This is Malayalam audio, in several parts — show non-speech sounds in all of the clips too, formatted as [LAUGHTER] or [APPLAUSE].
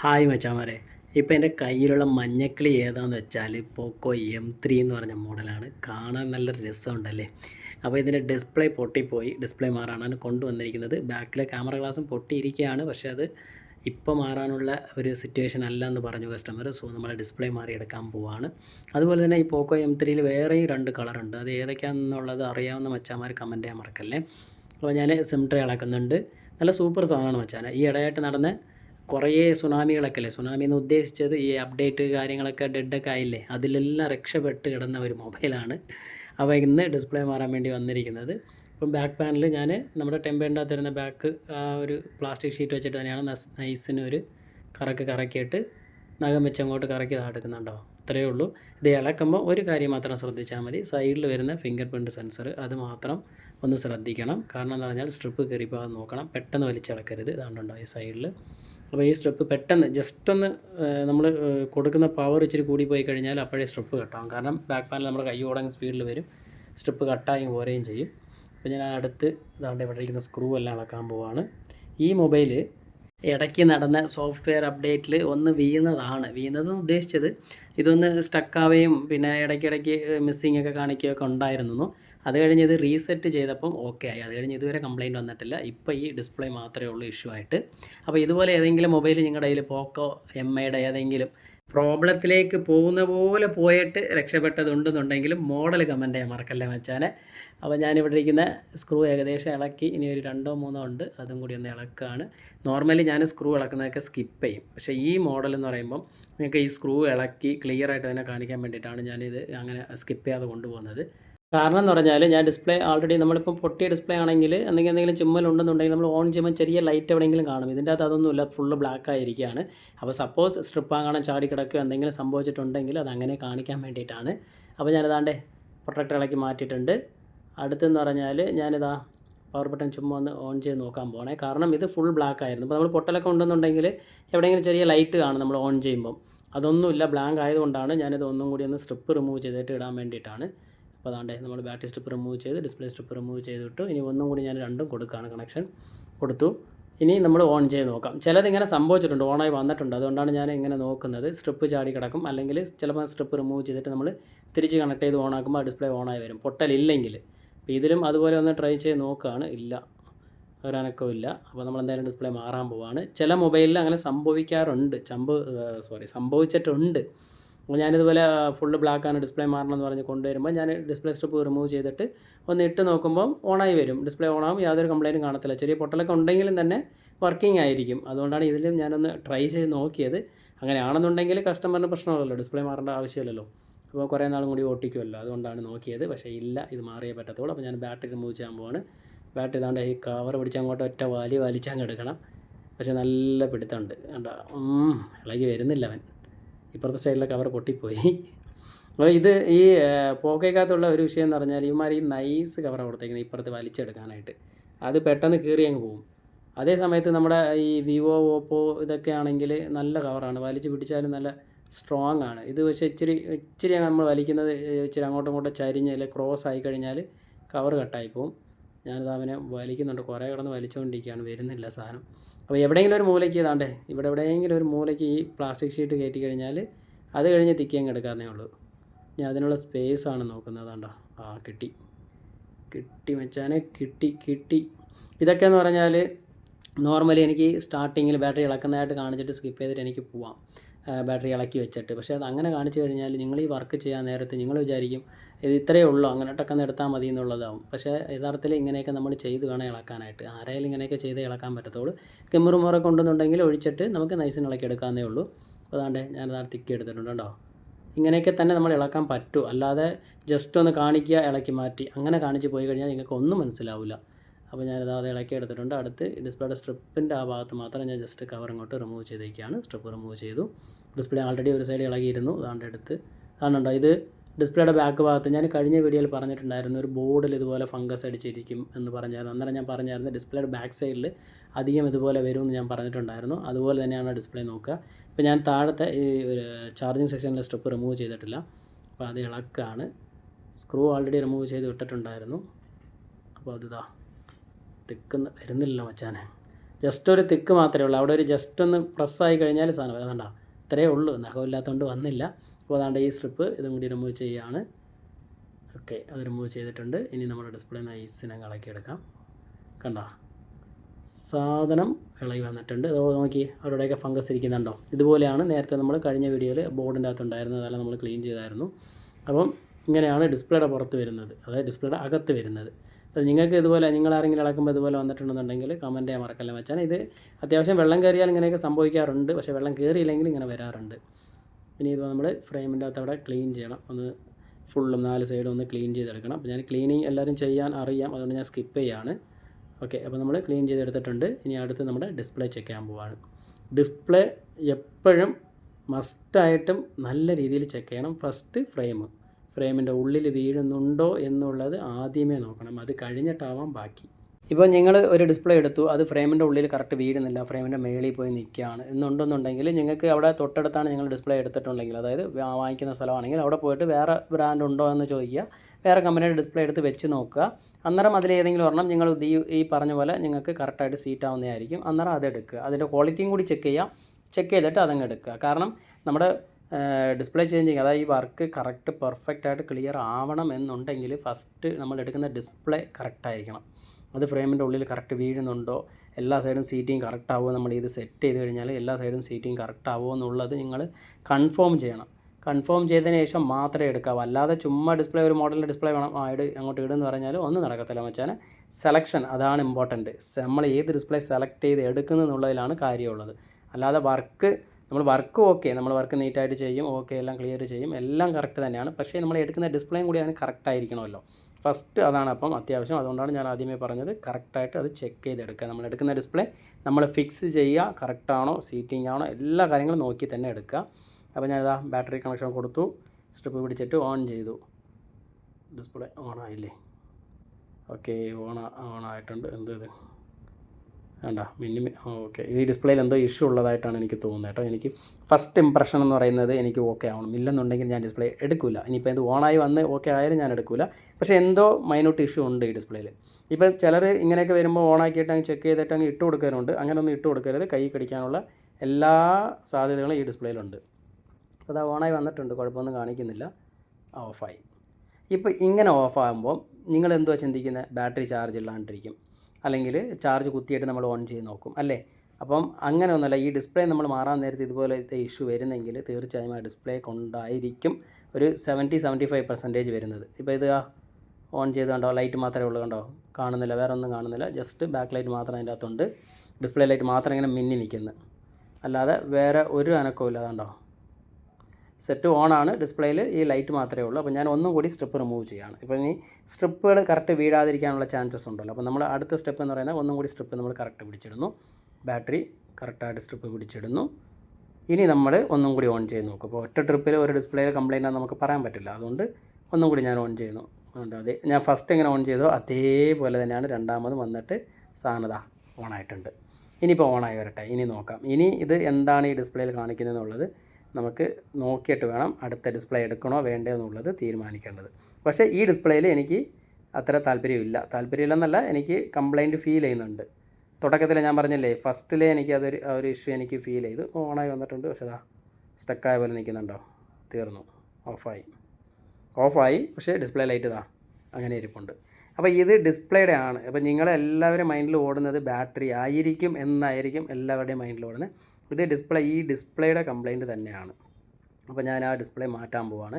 ഹായ് മച്ചാമാരെ. ഇപ്പോൾ എന്റെ കയ്യിലുള്ള മഞ്ഞക്കിളി ഏതാന്ന് വെച്ചാൽ പോക്കോ എം ത്രീ എന്ന് പറഞ്ഞ മോഡലാണ്. കാണാൻ നല്ല രസമുണ്ടല്ലേ? അപ്പോൾ ഇതിന്റെ ഡിസ്പ്ലേ പൊട്ടിപ്പോയി. ഡിസ്പ്ലേ മാറാനാണ് കൊണ്ടുവന്നിരിക്കുന്നത്. ബാക്കിലെ ക്യാമറ ഗ്ലാസും പൊട്ടിയിരിക്കുകയാണ്. പക്ഷേ അത് ഇപ്പോൾ മാറാനുള്ള ഒരു സിറ്റുവേഷൻ അല്ല എന്ന് പറഞ്ഞു കസ്റ്റമർ സോ നമ്മൾ ഡിസ്പ്ലേ മാറി എടുക്കാൻ പോവാണ്. അതുപോലെ തന്നെ ഈ പോക്കോ എം ത്രീയിൽ വേറെയും രണ്ട് കളറുണ്ട്. അത് ഏതൊക്കെയാണെന്നുള്ളത് അറിയാവുന്ന മച്ചാമാർ കമന്റ് ചെയ്യാൻ മറക്കല്ലേ? അപ്പോൾ ഞാൻ സിം ട്രേ ഇളക്കുന്നുണ്ട് നല്ല സൂപ്പർ സാധനമാണ് മച്ചാൻ ഈ ഇടയായിട്ട് നടന്ന കുറേ സുനാമികളൊക്കെ അല്ലേ സുനാമി എന്ന് ഉദ്ദേശിച്ചത് ഈ അപ്ഡേറ്റ് കാര്യങ്ങളൊക്കെ ഡെഡൊക്കെ ആയില്ലേ? അതിലെല്ലാം രക്ഷപ്പെട്ട് കിടന്ന ഒരു മൊബൈലാണ് അപ്പോൾ ഇന്ന് ഡിസ്പ്ലേ മാറാൻ വേണ്ടി വന്നിരിക്കുന്നത്. ഇപ്പം ബാക്ക് പാനൽ ഞാൻ നമ്മുടെ ടെമ്പേന്റെ അകത്ത് വരുന്ന ബാക്ക് ആ ഒരു പ്ലാസ്റ്റിക് ഷീറ്റ് വെച്ചിട്ട് തന്നെയാണ് നസ് നൈസിന് ഒരു കറക്ക് കറക്കിയിട്ട് നഖം വെച്ച് അങ്ങോട്ട് കറക്കി എടുക്കുന്നുണ്ടോ അത്രയേ ഉള്ളൂ. ഇത് ഇളക്കുമ്പോൾ ഒരു കാര്യം മാത്രം ശ്രദ്ധിച്ചാൽ മതി. സൈഡിൽ വരുന്ന ഫിംഗർ പ്രിന്റ് സെൻസർ അത് മാത്രം ഒന്ന് ശ്രദ്ധിക്കണം. കാരണം എന്താ പറഞ്ഞാൽ സ്ട്രിപ്പ് കയറിപ്പോൾ അത് നോക്കണം. പെട്ടെന്ന് വലിച്ചിളക്കരുത്. ഇതാണ്ടുണ്ടോ ഈ സൈഡിൽ അപ്പോൾ ഈ സ്ട്രിപ്പ് പെട്ടെന്ന് ജസ്റ്റ് ഒന്ന് നമ്മൾ കൊടുക്കുന്ന പവർ ഇച്ചിരി കൂടി പോയി കഴിഞ്ഞാൽ അപ്പോഴേ സ്ട്രിപ്പ് കട്ടാവും. കാരണം ബാക്ക് പാനൽ നമ്മുടെ കൈ ഓടങ്ങ് സ്പീഡിൽ വരും. സ്ട്രിപ്പ് കട്ടായി പോരുകയും ചെയ്യും. അപ്പോൾ ഞാൻ അടുത്ത് ഇതാണ്ട് ഇവിടെ ഇരിക്കുന്ന സ്ക്രൂ എല്ലാം ഇളക്കാൻ പോവാണ്. ഈ മൊബൈൽ ഇടയ്ക്ക് നടന്ന സോഫ്റ്റ്വെയർ അപ്ഡേറ്റിൽ ഒന്ന് വീഴുന്നതാണ് വീഴുന്നത് ഉദ്ദേശിച്ചത് ഇതൊന്ന് സ്റ്റക്കാവുകയും പിന്നെ ഇടയ്ക്കിടയ്ക്ക് മിസ്സിങ് ഒക്കെ കാണിക്കുകയൊക്കെ ഉണ്ടായിരുന്നു. അത് കഴിഞ്ഞ് ഇത് റീസെറ്റ് ചെയ്തപ്പം ഓക്കെ ആയി. അത് കഴിഞ്ഞ് ഇതുവരെ കംപ്ലയിന്റ് വന്നിട്ടില്ല. ഇപ്പോൾ ഈ ഡിസ്പ്ലേ മാത്രമേ ഉള്ളൂ ഇഷ്യൂ ആയിട്ട്. അപ്പോൾ ഇതുപോലെ ഏതെങ്കിലും മൊബൈൽ നിങ്ങളുടെ കയ്യിൽ പോക്കോ എം ഐയുടെ ഏതെങ്കിലും പ്രോബ്ലത്തിലേക്ക് പോകുന്ന പോലെ പോയിട്ട് രക്ഷപ്പെട്ടതുണ്ടെന്നുണ്ടെങ്കിലും മോഡൽ കമന്റ് ചെയ്യാൻ മറക്കല്ല മച്ചാനെ? അപ്പോൾ ഞാനിവിടെ ഇരിക്കുന്ന സ്ക്രൂ ഏകദേശം ഇളക്കി. ഇനി ഒരു രണ്ടോ മൂന്നോ ഉണ്ട്. അതും കൂടി ഒന്ന് ഇളക്കുകയാണ് നോർമലി ഞാൻ സ്ക്രൂ ഇളക്കുന്നതൊക്കെ സ്കിപ്പ് ചെയ്യും. പക്ഷേ ഈ മോഡൽ എന്ന് പറയുമ്പം നിങ്ങൾക്ക് ഈ സ്ക്രൂ ഇളക്കി ക്ലിയർ ആയിട്ട് തന്നെ കാണിക്കാൻ വേണ്ടിയിട്ടാണ് ഞാനിത് അങ്ങനെ സ്കിപ്പ് ചെയ്യാതെ കൊണ്ടുപോകുന്നത്. കാരണം എന്ന് പറഞ്ഞാൽ ഞാൻ ഡിസ്പ്ലേ ആൾറെഡി നമ്മളിപ്പം പൊട്ടിയ ഡിസ്പ്ലേ ആണെങ്കിൽ എന്തെങ്കിലും എന്തെങ്കിലും ചുമ്മലുണ്ടെന്നുണ്ടെങ്കിൽ നമ്മൾ ഓൺ ചെയ്യുമ്പോൾ ചെറിയ ലൈറ്റ് എവിടെയെങ്കിലും കാണും. ഇതിന്റെ അകത്ത് അതൊന്നുമില്ല ഫുള്ള് ബ്ലാക്ക് ആയിരിക്കുകയാണ്. അപ്പോൾ സപ്പോസ് സ്ട്രിപ്പ് ആകണം ചാടി കിടക്കുക എന്തെങ്കിലും സംഭവിച്ചിട്ടുണ്ടെങ്കിൽ അത് അങ്ങനെ കാണിക്കാൻ വേണ്ടിയിട്ടാണ്. അപ്പോൾ ഞാനിതാണ്ട് പ്രൊട്ടക്ടർ ഇളക്കി മാറ്റിയിട്ടുണ്ട്. അടുത്തെന്ന് പറഞ്ഞാൽ ഞാനിതാ പവർ ബട്ടൺ ചുമ്മാ ഒന്ന് ഓൺ ചെയ്ത് നോക്കാൻ പോകണേ കാരണം ഇത് ഫുൾ ബ്ലാക്ക് ആയിരുന്നു. അപ്പോൾ നമ്മൾ പൊട്ടലൊക്കെ ഉണ്ടെന്നുണ്ടെങ്കിൽ എവിടെയെങ്കിലും ചെറിയ ലൈറ്റ് കാണും നമ്മൾ ഓൺ ചെയ്യുമ്പം. അതൊന്നുമില്ല ബ്ലാങ്ക് ആയതുകൊണ്ടാണ് ഞാനിത് ഒന്നും കൂടി ഒന്ന് സ്ട്രിപ്പ് റിമൂവ് ചെയ്തിട്ട് ഇടാൻ വേണ്ടിയിട്ടാണ്. അപ്പോൾ അതാണ്ട് നമ്മൾ ബാറ്ററി സ്ട്രിപ്പ് റിമൂവ് ചെയ്ത് ഡിസ്പ്ലേ സ്ട്രിപ്പ് റിമൂവ് ചെയ്തിട്ട്. ഇനി ഒന്നും കൂടി ഞാൻ രണ്ടും കൊടുക്കുകയാണ് കണക്ഷൻ കൊടുത്തു. ഇനി നമ്മൾ ഓൺ ചെയ്ത് നോക്കാം. ചിലതിങ്ങനെ സംഭവിച്ചിട്ടുണ്ട് ഓണായി വന്നിട്ടുണ്ട്. അതുകൊണ്ടാണ് ഞാൻ ഇങ്ങനെ നോക്കുന്നത്. സ്ട്രിപ്പ് ചാടി കിടക്കും. അല്ലെങ്കിൽ ചിലപ്പോൾ സ്ട്രിപ്പ് റിമൂവ് ചെയ്തിട്ട് നമ്മൾ തിരിച്ച് കണക്ട് ചെയ്ത് ഓണാക്കുമ്പോൾ ഡിസ്പ്ലേ ഓണായി വരും. പൊട്ടലില്ലെങ്കിൽ. അപ്പോൾ ഇതിലും അതുപോലെ ഒന്ന് ട്രൈ ചെയ്ത് നോക്കുകയാണ് ഇല്ല. ഒരനക്കവും ഇല്ല. അപ്പോൾ നമ്മൾ എന്തായാലും ഡിസ്പ്ലേ മാറാൻ പോവാണ്. ചില മൊബൈലിൽ അങ്ങനെ സംഭവിക്കാറുണ്ട്. ചമ്പ് സോറി സംഭവിച്ചിട്ടുണ്ട്. അപ്പോൾ ഞാനിതുപോലെ ഫുള്ള് ബ്ലാക്കാണ് ഡിസ്പ്ലേ മാറണമെന്ന് പറഞ്ഞ് കൊണ്ടുവരുമ്പോൾ ഞാൻ ഡിസ്പ്ലേ സ്ട്രിപ്പ് റിമൂവ് ചെയ്തിട്ട് ഒന്ന് ഇട്ട് നോക്കുമ്പം ഓണായി വരും. ഡിസ്പ്ലേ ഓണാകും യാതൊരു കംപ്ലൈന്റും കാണത്തില്ല. ചെറിയ പൊട്ടലൊക്കെ ഉണ്ടെങ്കിലും തന്നെ വർക്കിംഗ് ആയിരിക്കും. അതുകൊണ്ടാണ് ഇതിലും ഞാനൊന്ന് ട്രൈ ചെയ്ത് നോക്കിയത്. അങ്ങനെയാണെന്നുണ്ടെങ്കിൽ കസ്റ്റമറിന് പ്രശ്നമല്ലല്ലോ ഡിസ്പ്ലേ മാറേണ്ട ആവശ്യമില്ലല്ലോ. അപ്പോൾ കുറേ നാളും കൂടി ഓട്ടിക്കുമല്ലോ അതുകൊണ്ടാണ് നോക്കിയത്. പക്ഷേ ഇല്ല ഇത് മാറിയേ പറ്റത്തുള്ളൂ. അപ്പോൾ ഞാൻ ബാറ്ററി റിമൂവ് ചെയ്യാൻ പോവാണ്. ബാറ്ററി ഇതാണ്ട് ഈ കവർ പിടിച്ച് അങ്ങോട്ട് ഒറ്റ വാലി വലിച്ചങ്ങ് എടുക്കണം. പക്ഷേ നല്ല പിടുത്തമുണ്ട്. കണ്ട? ഇളകി വരുന്നില്ല അവൻ. ഇപ്പുറത്തെ സൈഡിലെ കവർ പൊട്ടിപ്പോയി. അപ്പോൾ ഇത് ഈ പോക്കയ്ക്കകത്തുള്ള ഒരു വിഷയം എന്ന് പറഞ്ഞാൽ ഇവന്മാർ ഈ നൈസ് കവറാണ് കൊടുത്തേക്കുന്നത് ഇപ്പുറത്ത് വലിച്ചെടുക്കാനായിട്ട്. അത് പെട്ടെന്ന് കീറി അങ്ങ് പോകും അതേ സമയത്ത് നമ്മുടെ ഈ വിവോ ഓപ്പോ ഇതൊക്കെ ആണെങ്കിൽ നല്ല കവറാണ് വലിച്ച് പിടിച്ചാലും നല്ല സ്ട്രോങ് ആണ്. ഇത് പക്ഷേ ഇച്ചിരി ഇച്ചിരി നമ്മൾ വലിക്കുന്നത് ഇച്ചിരി അങ്ങോട്ടും ഇങ്ങോട്ടും ചരിഞ്ഞ് അല്ലെങ്കിൽ ക്രോസ് ആയി കഴിഞ്ഞാൽ കവർ കട്ടായി പോകും ഞാനിത് അവനെ വലിക്കുന്നുണ്ട്. കുറേ കിടന്ന് വലിച്ചുകൊണ്ടിരിക്കുകയാണ്. വരുന്നില്ല സാധനം. അപ്പോൾ എവിടെയെങ്കിലും ഒരു മൂലയ്ക്ക് ഇതാണ്ടേ ഇവിടെ എവിടെയെങ്കിലും ഒരു മൂലയ്ക്ക് ഈ പ്ലാസ്റ്റിക് ഷീറ്റ് കയറ്റി കഴിഞ്ഞാൽ അത് കഴിഞ്ഞ് തിക്കിയങ്ങ് എടുക്കാന്നേ ഉള്ളൂ. ഞാൻ അതിനുള്ള സ്പേസ് ആണ് നോക്കുന്നത്. അതാണ്ടോ. ആ കിട്ടി. കിട്ടി വെച്ചാനെ കിട്ടി കിട്ടി. ഇതൊക്കെ എന്ന് പറഞ്ഞാൽ നോർമലി എനിക്ക് സ്റ്റാർട്ടിങ്ങിൽ ബാറ്ററി ഇളക്കുന്നതായിട്ട് കാണിച്ചിട്ട് സ്കിപ്പ് ചെയ്തിട്ട് എനിക്ക് പോവാം. ബാറ്ററി ഇളക്കി വെച്ചിട്ട്. പക്ഷേ അത് അങ്ങനെ കാണിച്ചു കഴിഞ്ഞാൽ നിങ്ങൾ ഈ വർക്ക് ചെയ്യാൻ നേരത്ത് നിങ്ങൾ വിചാരിക്കും ഇത് ഇത്രയേ ഉള്ളൂ അങ്ങനെ ടക്കെന്ന് എടുത്താൽ മതി എന്നുള്ളതാവും. പക്ഷേ യഥാർത്ഥത്തിൽ ഇങ്ങനെയൊക്കെ നമ്മൾ ചെയ്ത് വേണം ഇളക്കാനായിട്ട്. ആരായാലും ഇങ്ങനെയൊക്കെ ചെയ്ത് ഇളക്കാൻ പറ്റത്തുള്ളൂ. കെമ്മുറുമുറ കൊണ്ടുവന്നുണ്ടെങ്കിൽ ഒഴിച്ചിട്ട് നമുക്ക് നൈസിന് ഇളക്കി എടുക്കാമെന്നേ ഉള്ളൂ. അപ്പോൾ ഞാൻ ഞാനത് തിക്കി എടുത്തിട്ടുണ്ട് കേട്ടോ. ഇങ്ങനെയൊക്കെ തന്നെ നമ്മൾ ഇളക്കാൻ പറ്റൂ. അല്ലാതെ ജസ്റ്റ് ഒന്ന് കാണിക്കുക ഇളക്കി മാറ്റി അങ്ങനെ കാണിച്ച് പോയി കഴിഞ്ഞാൽ നിങ്ങൾക്ക് ഒന്നും മനസ്സിലാവില്ല അപ്പോൾ ഞാൻ അത് ഇളക്കി എടുത്തിട്ടുണ്ട്. അടുത്ത് ഡിസ്പ്ലേയുടെ സ്ട്രിപ്പിന്റെ ആ ഭാഗത്ത് മാത്രം ഞാൻ ജസ്റ്റ് കവർ ഇങ്ങോട്ട് റിമൂവ് ചെയ്തേക്കാണ്. സ്ട്രിപ്പ് റിമൂവ് ചെയ്തു. ഡിസ്പ്ലേ ആൾറെഡി ഒരു സൈഡ് ഇളകിയിരുന്നു. അതാണ്ട് എടുത്ത് കാണുന്നുണ്ടോ? ഇത് ഡിസ്പ്ലേയുടെ ബാക്ക് ഭാഗത്ത് ഞാൻ കഴിഞ്ഞ വീഡിയോയിൽ പറഞ്ഞിട്ടുണ്ടായിരുന്നു ഒരു ബോർഡിൽ ഇതുപോലെ ഫംഗസ് അടിച്ചിരിക്കും എന്ന് പറഞ്ഞായിരുന്നു. അന്നേരം ഞാൻ പറഞ്ഞായിരുന്നു ഡിസ്പ്ലേയുടെ ബാക്ക് സൈഡിൽ അധികം ഇതുപോലെ വരുമെന്ന് ഞാൻ പറഞ്ഞിട്ടുണ്ടായിരുന്നു. അതുപോലെ തന്നെയാണ് ഡിസ്പ്ലേ നോക്കുക. ഇപ്പോൾ ഞാൻ താഴത്തെ ഈ ഒരു ചാർജിങ് സെക്ഷനിലെ സ്ട്രിപ്പ് റിമൂവ് ചെയ്തിട്ടില്ല. അപ്പോൾ അത് ഇളക്കാണ്. സ്ക്രൂ ആൾറെഡി റിമൂവ് ചെയ്ത് ഇട്ടിട്ടുണ്ടായിരുന്നു. അപ്പോൾ അതിതാ തിക്കുന്ന വരുന്നില്ല മച്ചാനെ. ജസ്റ്റ് ഒരു തിക്ക് മാത്രമേ ഉള്ളൂ. അവിടെ ഒരു ജസ്റ്റ് ഒന്ന് പ്രസ്സായി കഴിഞ്ഞാൽ സാധനം വരും. അതുകൊണ്ടാ ഇത്രയേ ഉള്ളൂ. നഖമില്ലാത്തതുകൊണ്ട് വന്നില്ല. അപ്പോൾ അതാണ്ട് ഈ സ്ട്രിപ്പ് ഇതും കൂടി റിമൂവ് ചെയ്യുകയാണ് ഓക്കെ അത് റിമൂവ് ചെയ്തിട്ടുണ്ട്. ഇനി നമ്മുടെ ഡിസ്പ്ലേ നൈസിനെ കളക്കിയെടുക്കാം കണ്ട? സാധനം ഇളകി വന്നിട്ടുണ്ട്. അതോ നോക്കി അവിടെയൊക്കെ ഫംഗസ് ഇരിക്കുന്നുണ്ടോ? ഇതുപോലെയാണ് നേരത്തെ നമ്മൾ കഴിഞ്ഞ വീഡിയോയിൽ ബോർഡിന്റെ അകത്ത് ഉണ്ടായിരുന്നത്. അതെല്ലാം നമ്മൾ ക്ലീൻ ചെയ്തായിരുന്നു. അപ്പം ഇങ്ങനെയാണ് ഡിസ്പ്ലേയുടെ പുറത്ത് വരുന്നത്. അതായത് ഡിസ്പ്ലേയുടെ അകത്ത് വരുന്നത്. അപ്പോൾ നിങ്ങൾക്ക് ഇതുപോലെ നിങ്ങൾ ആരെങ്കിലും ഇളക്കുമ്പോൾ ഇതുപോലെ വന്നിട്ടുണ്ടെന്നുണ്ടെങ്കിൽ കമന്റ് ചെയ്യാൻ മറക്കല്ല വെച്ചാൽ ഇത് അത്യാവശ്യം വെള്ളം കയറിയാൽ ഇങ്ങനെയൊക്കെ സംഭവിക്കാറുണ്ട്. പക്ഷേ വെള്ളം കയറിയില്ലെങ്കിൽ ഇങ്ങനെ വരാറുണ്ട്. പിന്നെ ഇത് നമ്മൾ ഫ്രെയിമിന്റെ അകത്ത് അവിടെ ക്ലീൻ ചെയ്യണം. ഒന്ന് ഫുള്ളും നാല് സൈഡും ഒന്ന് ക്ലീൻ ചെയ്തെടുക്കണം. അപ്പോൾ ഞാൻ ക്ലീനിങ് എല്ലാവരും ചെയ്യാൻ അറിയാം. അതുകൊണ്ട് ഞാൻ സ്കിപ്പ് ചെയ്യാണ്. ഓക്കെ അപ്പോൾ നമ്മൾ ക്ലീൻ ചെയ്തെടുത്തിട്ടുണ്ട്. ഇനി അടുത്ത് നമ്മുടെ ഡിസ്പ്ലേ ചെക്ക് ചെയ്യാൻ പോവാണ്. ഡിസ്പ്ലേ എപ്പോഴും മസ്റ്റായിട്ടും നല്ല രീതിയിൽ ചെക്ക് ചെയ്യണം. ഫസ്റ്റ് ഫ്രെയിം ഫ്രെയിമിന്റെ ഉള്ളിൽ വീഴുന്നുണ്ടോ എന്നുള്ളത് ആദ്യമേ നോക്കണം. അത് കഴിഞ്ഞിട്ടാവാം ബാക്കി. ഇപ്പോൾ നിങ്ങൾ ഒരു ഡിസ്പ്ലേ എടുത്തു അത് ഫ്രെയിമിന്റെ ഉള്ളിൽ കറക്റ്റ് വീഴുന്നില്ല ഫ്രെയിമിന്റെ മേളിൽ പോയി നിൽക്കുകയാണ് എന്നുണ്ടെന്നുണ്ടെങ്കിൽ നിങ്ങൾക്ക് അവിടെ തൊട്ടടുത്താണ് നിങ്ങൾ ഡിസ്പ്ലേ എടുത്തിട്ടുണ്ടെങ്കിൽ അതായത് വാങ്ങിക്കുന്ന സ്ഥലമാണെങ്കിൽ അവിടെ പോയിട്ട് വേറെ ബ്രാൻഡ് ഉണ്ടോ എന്ന് ചോദിക്കുക വേറെ കമ്പനിയുടെ ഡിസ്പ്ലേ എടുത്ത് വെച്ച് നോക്കുക. അന്നേരം അതിലേതെങ്കിലും ഒരെണ്ണം നിങ്ങൾ ഈ ഈ പറഞ്ഞ പോലെ നിങ്ങൾക്ക് കറക്റ്റായിട്ട് സീറ്റ് ആവുന്നതായിരിക്കും. അന്നേരം അതെടുക്കുക അതിന്റെ ക്വാളിറ്റിയും കൂടി ചെക്ക് ചെയ്യുക. ചെക്ക് ചെയ്തിട്ട് അതങ്ങ് എടുക്കുക. കാരണം നമ്മുടെ ഡിസ്പ്ലേ ചേഞ്ചിങ് അതായത് ഈ വർക്ക് കറക്റ്റ് പെർഫെക്റ്റ് ആയിട്ട് ക്ലിയർ ആവണം എന്നുണ്ടെങ്കിൽ ഫസ്റ്റ് നമ്മൾ എടുക്കുന്ന ഡിസ്പ്ലേ കറക്റ്റ് ആയിരിക്കണം. അത് ഫ്രെയിമിന്റെ ഉള്ളിൽ കറക്റ്റ് വീഴുന്നുണ്ടോ? എല്ലാ സൈഡും സീറ്റിങ് കറക്റ്റ് ആവുമോ നമ്മൾ ഇത് സെറ്റ് ചെയ്ത് കഴിഞ്ഞാൽ എല്ലാ സൈഡും സീറ്റിങ് കറക്റ്റ് ആവുമോ എന്നുള്ളത് നിങ്ങൾ കൺഫേം ചെയ്യണം. കൺഫേം ചെയ്തതിന് ശേഷം മാത്രമേ എടുക്കാവൂ. അല്ലാതെ ചുമ്മാ ഡിസ്പ്ലേ ഒരു മോഡലിന്റെ ഡിസ്പ്ലേ വേണം. ആ ഇട് അങ്ങോട്ട് ഇടുന്ന് പറഞ്ഞാൽ ഒന്നും നടക്കത്തില്ല വെച്ചാൽ സെലക്ഷൻ അതാണ് ഇമ്പോർട്ടന്റ് നമ്മൾ ഏത് ഡിസ്പ്ലേ സെലക്ട് ചെയ്ത് എടുക്കുന്നു എന്നുള്ളതിലാണ് കാര്യമുള്ളത്. അല്ലാതെ വർക്ക് നമ്മൾ വർക്ക് ഓക്കെ നമ്മൾ വർക്ക് നീറ്റായിട്ട് ചെയ്യും ഓക്കെ എല്ലാം ക്ലിയർ ചെയ്യും എല്ലാം കറക്റ്റ് തന്നെയാണ്. പക്ഷേ നമ്മൾ എടുക്കുന്ന ഡിസ്പ്ലേയും കൂടി അതിന് കറക്റ്റ് ആയിരിക്കണമല്ലോ. ഫസ്റ്റ് അതാണ് അപ്പം അത്യാവശ്യം. അതുകൊണ്ടാണ് ഞാൻ ആദ്യമേ പറഞ്ഞത് കറക്റ്റായിട്ട് അത് ചെക്ക് ചെയ്തെടുക്കുക. നമ്മൾ എടുക്കുന്ന ഡിസ്പ്ലേ നമ്മൾ ഫിക്സ് ചെയ്യുക കറക്റ്റാണോ സീറ്റിംഗ് ആണോ എല്ലാ കാര്യങ്ങളും നോക്കി തന്നെ എടുക്കുക. അപ്പോൾ ഞാനിതാ ബാറ്ററി കണക്ഷൻ കൊടുത്തു. സ്ട്രിപ്പ് പിടിച്ചിട്ട് ഓൺ ചെയ്തു. ഡിസ്പ്ലേ ഓൺ ആയില്ലേ? ഓക്കെ ഓൺ ഓണായിട്ടുണ്ട് എന്ത് ഇത്? വേണ്ട മിനിമം ഓക്കെ ഈ ഡിസ്പ്ലേയിൽ എന്തോ ഇഷ്യൂ ഉള്ളതായിട്ടാണ് എനിക്ക് തോന്നുന്നത് കേട്ടോ. എനിക്ക് ഫസ്റ്റ് ഇമ്പ്രഷൻ എന്ന് പറയുന്നത് എനിക്ക് ഓക്കെ ആവണം. ഇല്ലെന്നുണ്ടെങ്കിൽ ഞാൻ ഡിസ്പ്ലേ എടുക്കില്ല ഇനിയിപ്പോൾ ഇത് ഓണായി വന്ന് ഓക്കെ ആയാലും ഞാൻ എടുക്കില്ല പക്ഷേ എന്തോ മൈനോട്ട് ഇഷ്യൂ ഉണ്ട് ഈ ഡിസ്പ്ലേയിൽ ഇപ്പം ചിലർ ഇങ്ങനെയൊക്കെ വരുമ്പോൾ ഓണാക്കിയിട്ട് അങ്ങ് ചെക്ക് ചെയ്തിട്ട് അങ്ങ് ഇട്ട് കൊടുക്കാറുണ്ട് അങ്ങനെ ഒന്നും ഇട്ട് കൊടുക്കരുത്. കൈ കടിക്കാനുള്ള എല്ലാ സാധ്യതകളും ഈ ഡിസ്പ്ലേയിലുണ്ട് അപ്പോൾ അത് ഓണായി വന്നിട്ടുണ്ട്. കുഴപ്പമൊന്നും കാണിക്കുന്നില്ല. ഓഫായി ഇപ്പോൾ ഇങ്ങനെ ഓഫാകുമ്പോൾ നിങ്ങൾ എന്തോ ചിന്തിക്കുന്നത് ബാറ്ററി ചാർജ് ഇല്ലാണ്ടിരിക്കും. അല്ലെങ്കിൽ ചാർജ് കുത്തിയിട്ട് നമ്മൾ ഓൺ ചെയ്ത് നോക്കും അല്ലേ? അപ്പം അങ്ങനെ ഒന്നുമല്ല ഈ ഡിസ്പ്ലേ നമ്മൾ മാറാൻ നേരത്തെ ഇതുപോലത്തെ ഇഷ്യൂ വരുന്നെങ്കിൽ തീർച്ചയായും ആ ഡിസ്പ്ലേ കൊണ്ടായിരിക്കും ഒരു സെവന്റി സെവന്റി ഫൈവ് പെർസെന്റേജ് വരുന്നത്. ഇപ്പോൾ ഇത് ഓൺ ചെയ്ത് കണ്ടോ ലൈറ്റ് മാത്രമേ ഉള്ളൂ കണ്ടോ? കാണുന്നില്ല വേറെ ഒന്നും കാണുന്നില്ല. ജസ്റ്റ് ബാക്ക് ലൈറ്റ് മാത്രം അതിന്റെ അകത്തുണ്ട്. ഡിസ്പ്ലേ ലൈറ്റ് മാത്രം ഇങ്ങനെ മിന്നി നിൽക്കുന്നത് അല്ലാതെ വേറെ ഒരു അനക്കവും ഇല്ല കണ്ടോ? സെറ്റ് ഓൺ ആണ് ഡിസ്പ്ലേയിൽ ഈ ലൈറ്റ് മാത്രമേ ഉള്ളൂ. അപ്പോൾ ഞാൻ ഒന്നും കൂടി സ്ട്രിപ്പ് റിമൂവ് ചെയ്യുകയാണ് ഇപ്പോൾ ഇനി സ്ട്രിപ്പുകൾ കറക്റ്റ് വീഴാതിരിക്കാനുള്ള ചാൻസസ് ഉണ്ടല്ലോ. അപ്പോൾ നമ്മൾ അടുത്ത സ്റ്റെപ്പ് എന്ന് പറയുന്നത് ഒന്നും കൂടി സ്ട്രിപ്പ് നമ്മൾ കറക്റ്റ് പിടിച്ചിടുന്നു. ബാറ്ററി കറക്റ്റായിട്ട് സ്ട്രിപ്പ് പിടിച്ചിടുന്നു. ഇനി നമ്മൾ ഒന്നും കൂടി ഓൺ ചെയ്ത് നോക്കും. അപ്പോൾ ഒറ്റ ട്രിപ്പിൽ ഒരു ഡിസ്പ്ലേയിൽ കംപ്ലൈന്റ് നമുക്ക് പറയാൻ പറ്റില്ല. അതുകൊണ്ട് ഒന്നും കൂടി ഞാൻ ഓൺ ചെയ്യുന്നു. അതുകൊണ്ട് അതെ ഞാൻ ഫസ്റ്റ് എങ്ങനെ ഓൺ ചെയ്തോ അതേപോലെ തന്നെയാണ് രണ്ടാമത് വന്നിട്ട് സാധനത ഓണായിട്ടുണ്ട് ഇനിയിപ്പോൾ ഓണായി വരട്ടെ. ഇനി നോക്കാം. ഇനി ഇത് എന്താണ് ഈ ഡിസ്പ്ലേയിൽ കാണിക്കുന്നത് എന്നുള്ളത് നമുക്ക് നോക്കിയിട്ട് വേണം അടുത്ത ഡിസ്പ്ലേ എടുക്കണോ വേണ്ടോ എന്നുള്ളത് തീരുമാനിക്കേണ്ടത്. പക്ഷേ ഈ ഡിസ്പ്ലേയിൽ എനിക്ക് അത്ര താല്പര്യമില്ല. താല്പര്യമില്ലെന്നല്ല എനിക്ക് കംപ്ലൈന്റ് ഫീൽ ചെയ്യുന്നുണ്ട്. തുടക്കത്തിൽ ഞാൻ പറഞ്ഞില്ലേ ഫസ്റ്റിലെ എനിക്ക് അതൊരു ആ ഒരു ഇഷ്യൂ എനിക്ക് ഫീൽ ചെയ്തു. ഓണായി വന്നിട്ടുണ്ട്. പക്ഷേ അതാ സ്റ്റക്കായ പോലെ നിൽക്കുന്നുണ്ടോ തീർന്നു. ഓഫായി. ഓഫായി പക്ഷേ ഡിസ്പ്ലേ ലൈറ്റ് ഇതാ അങ്ങനെ ഇരിപ്പുണ്ട്. അപ്പോൾ ഇത് ഡിസ്പ്ലേയുടെ ആണ്. അപ്പോൾ നിങ്ങളെല്ലാവരും മൈൻഡിൽ ഓടുന്നത് ബാറ്ററി ആയിരിക്കും എന്നായിരിക്കും എല്ലാവരുടെയും മൈൻഡിൽ ഓടുന്നത്. ഇത് ഡിസ്പ്ലേ ഈ ഡിസ്പ്ലേയുടെ കംപ്ലൈന്റ് തന്നെയാണ്. അപ്പോൾ ഞാൻ ആ ഡിസ്പ്ലേ മാറ്റാൻ പോവാണ്.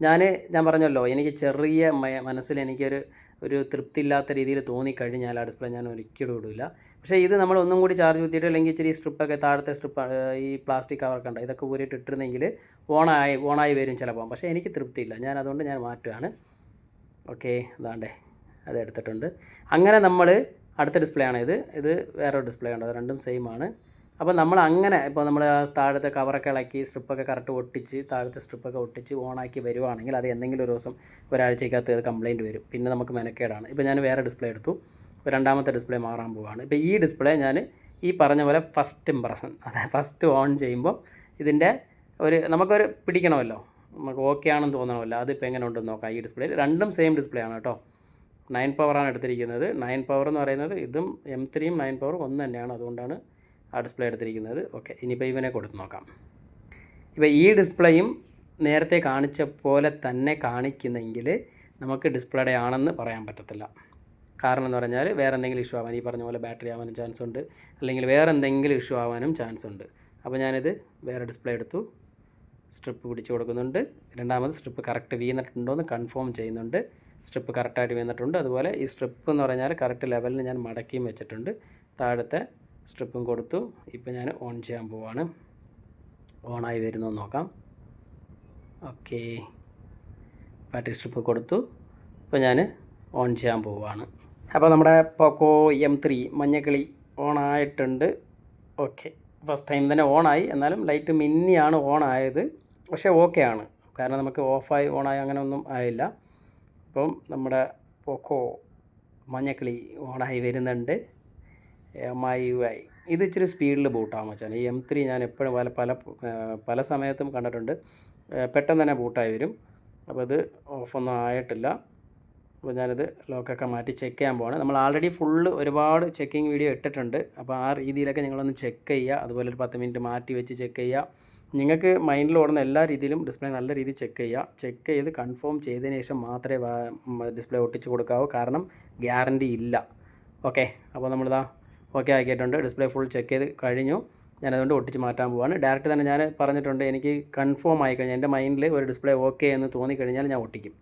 ഞാൻ ഞാൻ പറഞ്ഞല്ലോ എനിക്ക് ചെറിയ മനസ്സിൽ എനിക്കൊരു ഒരു തൃപ്തി ഇല്ലാത്ത രീതിയിൽ തോന്നിക്കഴിഞ്ഞാൽ ആ ഡിസ്പ്ലേ ഞാൻ ഒരിക്കലും ഇടില്ല പക്ഷേ ഇത് നമ്മൾ ഒന്നും കൂടി ചാർജ് കുത്തിയിട്ട് അല്ലെങ്കിൽ ഇച്ചിരി സ്ട്രിപ്പൊക്കെ താഴത്തെ സ്ട്രിപ്പ് ഈ പ്ലാസ്റ്റിക് കവറൊക്കെ ഉണ്ട് ഇതൊക്കെ ഊരിയിട്ട് ഇട്ടിരുന്നെങ്കിൽ ഓണായി ഓണായി വരും ചിലപ്പോൾ പക്ഷേ എനിക്ക് തൃപ്തിയില്ല. ഞാൻ അതുകൊണ്ട് ഞാൻ മാറ്റുകയാണ് ഓക്കെ അതാണ്ടേ അത് എടുത്തിട്ടുണ്ട്. അങ്ങനെ നമ്മൾ അടുത്ത ഡിസ്പ്ലേ ആണ് ഇത്. ഇത് വേറൊരു ഡിസ്പ്ലേ ഉണ്ട് അത് രണ്ടും സെയിം ആണ്. അപ്പോൾ നമ്മൾ അങ്ങനെ ഇപ്പോൾ നമ്മൾ താഴത്തെ കവറൊക്കെ ഇളക്കി സ്ട്രിപ്പൊക്കെ കറക്റ്റ് ഒട്ടിച്ച് താഴത്തെ സ്ട്രിപ്പൊക്കെ ഒട്ടിച്ച് ഓണാക്കി വരുവാണെങ്കിൽ അത് എന്തെങ്കിലും ഒരു ദിവസം ഒരാഴ്ചക്കകത്ത് അത് കംപ്ലയിന്റ് വരും. പിന്നെ നമുക്ക് മെനക്കേടാണ്. ഇപ്പോൾ ഞാൻ വേറെ ഡിസ്പ്ലേ എടുത്തു. രണ്ടാമത്തെ ഡിസ്പ്ലേ മാറാൻ പോവുകയാണ് ഇപ്പോൾ ഈ ഡിസ്പ്ലേ ഞാൻ ഈ പറഞ്ഞ പോലെ ഫസ്റ്റ് ഇമ്പ്രഷൻ [LAUGHS] അതായത് ഫസ്റ്റ് ഓൺ ചെയ്യുമ്പോൾ ഇതിന്റെ ഒരു നമുക്കൊരു പിടിക്കണമല്ലോ. നമുക്ക് ഓക്കെ ആണെന്ന് തോന്നണമല്ലോ. അതിപ്പോൾ എങ്ങനെ ഉണ്ടെന്ന് നോക്കാം. ഈ ഡിസ്പ്ലേ രണ്ടും സെയിം ഡിസ്പ്ലേ ആണ് കേട്ടോ. നയൻ പവറാണ് എടുത്തിരിക്കുന്നത്. നയൻ പവർ എന്ന് പറയുന്നത് ഇതും എം ത്രീയും നയൻ പവറും ഒന്ന് തന്നെയാണ്. അതുകൊണ്ടാണ് ആ ഡിസ്പ്ലേ എടുത്തിരിക്കുന്നത്. ഓക്കെ ഇനിയിപ്പോൾ ഇവനെ കൊടുത്ത് നോക്കാം. ഇപ്പോൾ ഈ ഡിസ്പ്ലേയും നേരത്തെ കാണിച്ച പോലെ തന്നെ കാണിക്കുന്നെങ്കിൽ നമുക്ക് ഡിസ്പ്ലേയുടെ ആണെന്ന് പറയാൻ പറ്റത്തില്ല. കാരണം എന്ന് പറഞ്ഞാൽ വേറെ എന്തെങ്കിലും ഇഷ്യൂ ആവാൻ ഈ പറഞ്ഞ പോലെ ബാറ്ററി ആവാനും ചാൻസ് ഉണ്ട്. അല്ലെങ്കിൽ വേറെ എന്തെങ്കിലും ഇഷ്യൂ ആവാനും ചാൻസ് ഉണ്ട്. അപ്പോൾ ഞാനിത് വേറെ ഡിസ്പ്ലേ എടുത്തു. സ്ട്രിപ്പ് പിടിച്ച് കൊടുക്കുന്നുണ്ട്. രണ്ടാമത് സ്ട്രിപ്പ് കറക്റ്റ് വീണിട്ടുണ്ടോ എന്ന് കൺഫേം ചെയ്യുന്നുണ്ട് സ്ട്രിപ്പ് കറക്റ്റായിട്ട് വീണിട്ടുണ്ട്. അതുപോലെ ഈ സ്ട്രിപ്പ് എന്ന് പറഞ്ഞാൽ കറക്റ്റ് ലെവലിൽ ഞാൻ മടക്കിയും വെച്ചിട്ടുണ്ട്. താഴത്തെ സ്ട്രിപ്പും കൊടുത്തു. ഇപ്പോൾ ഞാൻ ഓൺ ചെയ്യാൻ പോവാണ്. ഓണായി വരുന്നു നോക്കാം. ഓക്കെ. ബാറ്ററി സ്ട്രിപ്പ് കൊടുത്തു. ഇപ്പോൾ ഞാൻ ഓൺ ചെയ്യാൻ പോവുകയാണ് അപ്പോൾ നമ്മുടെ പോക്കോ എം ത്രീ മഞ്ഞക്കിളി ഓണായിട്ടുണ്ട് ഓക്കെ. ഫസ്റ്റ് ടൈം തന്നെ ഓണായി എന്നാലും ലൈറ്റ് മിന്നിയാണ് ഓണായത് പക്ഷേ ഓക്കെ ആണ്. കാരണം നമുക്ക് ഓഫായി ഓണായി അങ്ങനെ ഒന്നും ആയില്ല. അപ്പം നമ്മുടെ പോക്കോ മഞ്ഞക്കിളി ഓണായി വരുന്നുണ്ട്. എം ഐ യു ഐ ഇത് ഇച്ചിരി സ്പീഡിൽ ബൂട്ടാകും വെച്ചാൽ ഈ എം ത്രീ ഞാൻ എപ്പോഴും പല പല പല സമയത്തും കണ്ടിട്ടുണ്ട്. പെട്ടെന്ന് തന്നെ ബൂട്ടായി വരും. അപ്പോൾ ഇത് ഓഫൊന്നും ആയിട്ടില്ല. അപ്പോൾ ഞാനിത് ലോക്കൊക്കെ മാറ്റി ചെക്ക് ചെയ്യാൻ പോവാണ്. നമ്മൾ ആൾറെഡി ഫുള്ള് ഒരുപാട് ചെക്കിങ് വീഡിയോ ഇട്ടിട്ടുണ്ട്. അപ്പോൾ ആ രീതിയിലൊക്കെ നിങ്ങളൊന്ന് ചെക്ക് ചെയ്യുക. അതുപോലെ ഒരു പത്ത് മിനിറ്റ് മാറ്റി വെച്ച് ചെക്ക് ചെയ്യുക. നിങ്ങൾക്ക് മൈൻഡിൽ ഓടുന്ന എല്ലാ രീതിയിലും ഡിസ്പ്ലേ നല്ല രീതിയിൽ ചെക്ക് ചെയ്യുക. ചെക്ക് ചെയ്ത് കൺഫേം ചെയ്തതിന് ശേഷം മാത്രമേ ഡിസ്പ്ലേ ഒട്ടിച്ച് കൊടുക്കാവൂ. കാരണം ഗ്യാരണ്ടി ഇല്ല. ഓക്കെ അപ്പോൾ നമ്മളിതാ ഓക്കെ ആക്കിയിട്ടുണ്ട്. ഡിസ്പ്ലേ ഫുൾ ചെക്ക് ചെയ്ത് കഴിഞ്ഞു. ഞാനതുകൊണ്ട് ഒട്ടിച്ച് മാറ്റാൻ പോവാണ്. ഡയറക്റ്റ് തന്നെ ഞാൻ പറഞ്ഞിട്ടുണ്ട് എനിക്ക് കൺഫേം ആയി കഴിഞ്ഞാൽ എന്റെ മൈൻഡിൽ ഒരു ഡിസ്പ്ലേ ഓക്കെ എന്ന് തോന്നിക്കഴിഞ്ഞാൽ ഞാൻ ഒട്ടിക്കും.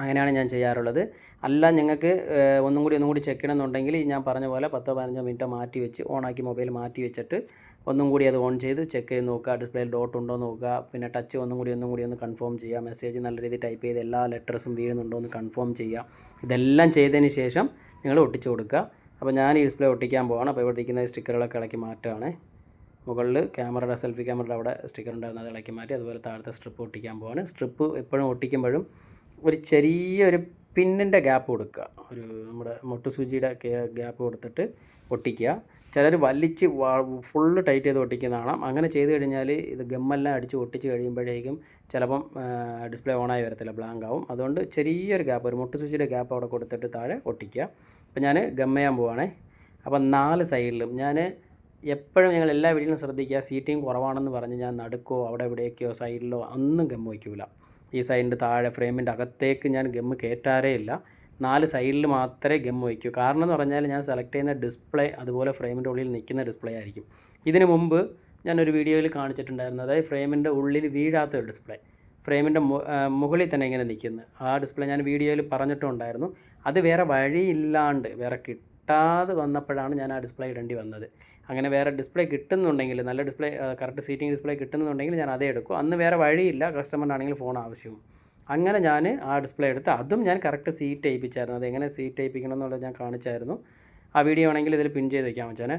അങ്ങനെയാണ് ഞാൻ ചെയ്യാറുള്ളത്. അല്ല നിങ്ങൾക്ക് ഒന്നും കൂടി ഒന്നും കൂടി ചെക്ക് ചെയ്യണമെന്നുണ്ടെങ്കിൽ ഞാൻ പറഞ്ഞ പോലെ പത്തോ പതിനഞ്ചോ മിനിറ്റ് മാറ്റി വെച്ച് ഓണാക്കി മൊബൈൽ മാറ്റി വെച്ചിട്ട് ഒന്നും കൂടി അത് ഓൺ ചെയ്ത് ചെക്ക് ചെയ്ത് നോക്കുക. ഡിസ്പ്ലേയിൽ ഡോട്ട് ഉണ്ടോ നോക്കുക. പിന്നെ ടച്ച് ഒന്നും കൂടി ഒന്നും കൂടി ഒന്ന് കൺഫേം ചെയ്യുക. മെസ്സേജ് നല്ല രീതിയിൽ ടൈപ്പ് ചെയ്ത് എല്ലാ ലെറ്റേഴ്സും വീഴുന്നുണ്ടോ എന്ന് കൺഫേം ചെയ്യുക. ഇതെല്ലാം ചെയ്തതിന് ശേഷം നിങ്ങൾ ഒട്ടിച്ചു കൊടുക്കുക. അപ്പോൾ ഞാൻ ഈ ഡിസ്പ്ലേ ഒട്ടിക്കാൻ പോവാണ്. അപ്പോൾ ഇവിടെ ഇരിക്കുന്ന സ്റ്റിക്കറുകളൊക്കെ ഇളക്കി മാറ്റുകയാണ് മുകളിൽ ക്യാമറയുടെ സെൽഫി ക്യാമറയുടെ അവിടെ സ്റ്റിക്കർ ഉണ്ടായിരുന്നു അത് ഇളക്കി മാറ്റി അതുപോലെ താഴത്തെ സ്ട്രിപ്പ് ഒട്ടിക്കാൻ പോവാണ്. സ്ട്രിപ്പ് എപ്പോഴും ഒട്ടിക്കുമ്പോഴും ഒരു ചെറിയൊരു പിന്നിന്റെ ഗ്യാപ്പ് കൊടുക്കുക. ഒരു നമ്മുടെ മുട്ടുസൂചിയുടെ ഗ്യാപ്പ് കൊടുത്തിട്ട് ഒട്ടിക്കുക. ചിലർ വലിച്ച് ഫുള്ള് ടൈറ്റ് ചെയ്ത് ഒട്ടിക്കുന്ന കാണാം. അങ്ങനെ ചെയ്ത് കഴിഞ്ഞാൽ ഇത് ഗമ്മെല്ലാം അടിച്ച് ഒട്ടിച്ച് കഴിയുമ്പോഴേക്കും ചിലപ്പം ഡിസ്പ്ലേ ഓണായി വരത്തില്ല ബ്ലാങ്ക് ആവും. അതുകൊണ്ട് ചെറിയൊരു ഗ്യാപ്പ് ഒരു മുട്ടുസൂചിയുടെ ഗ്യാപ്പ് അവിടെ കൊടുത്തിട്ട് താഴെ ഒട്ടിക്കുക. അപ്പോൾ ഞാൻ ഗമ്മയാൻ പോവാണേ. അപ്പം നാല് സൈഡിലും ഞാൻ എപ്പോഴും ഞങ്ങൾ എല്ലാ വീട്ടിലും ശ്രദ്ധിക്കുക സീറ്റിംഗ് കുറവാണെന്ന് പറഞ്ഞ് ഞാൻ നടുക്കോ അവിടെ എവിടെയൊക്കെയോ സൈഡിലോ ഒന്നും ഗമ്മ വയ്ക്കൂല. ഈ സൈഡിന്റെ താഴെ ഫ്രെയിമിന്റെ അകത്തേക്ക് ഞാൻ ഗമ്മ് കയറ്റാറേ ഇല്ല. നാല് സൈഡിൽ മാത്രമേ ഗമ്മ് വയ്ക്കൂ. കാരണം എന്ന് പറഞ്ഞാൽ ഞാൻ സെലക്ട് ചെയ്യുന്ന ഡിസ്പ്ലേ അതുപോലെ ഫ്രെയിമിന്റെ ഉള്ളിൽ നിൽക്കുന്ന ഡിസ്പ്ലേ ആയിരിക്കും. ഇതിന് മുമ്പ് ഞാനൊരു വീഡിയോയിൽ കാണിച്ചിട്ടുണ്ടായിരുന്നു അതായത് ഫ്രെയിമിന്റെ ഉള്ളിൽ വീഴാത്ത ഒരു ഡിസ്പ്ലേ ഫ്രെയിമിന്റെ മുകളിൽ തന്നെ ഇങ്ങനെ നിൽക്കുന്നത് ആ ഡിസ്പ്ലേ ഞാൻ വീഡിയോയിൽ പറഞ്ഞിട്ടുണ്ടായിരുന്നു. അത് വേറെ വഴിയില്ലാണ്ട് വേറെ കിട്ടാതെ വന്നപ്പോഴാണ് ഞാൻ ആ ഡിസ്പ്ലേ ഇടേണ്ടി വന്നത്. അങ്ങനെ വേറെ ഡിസ്പ്ലേ കിട്ടുന്നുണ്ടെങ്കിൽ നല്ല ഡിസ്പ്ലേ കറക്റ്റ് സീറ്റിംഗ് ഡിസ്പ്ലേ കിട്ടുന്നുണ്ടെങ്കിൽ ഞാൻ അതേ എടുക്കും. അന്ന് വേറെ വഴിയില്ല കസ്റ്റമറിനാണെങ്കിൽ ഫോൺ ആവശ്യവും. അങ്ങനെ ഞാൻ ആ ഡിസ്പ്ലേ എടുത്ത് അതും ഞാൻ കറക്റ്റ് സീറ്റ് ഏൽപ്പിച്ചായിരുന്നു. അത് എങ്ങനെ സീറ്റ് ഏൽപ്പിക്കണം എന്നുള്ളത് ഞാൻ കാണിച്ചായിരുന്നു. ആ വീഡിയോ ആണെങ്കിൽ ഇതിൽ പിൻ ചെയ്ത് വയ്ക്കാൻ വെച്ചാൽ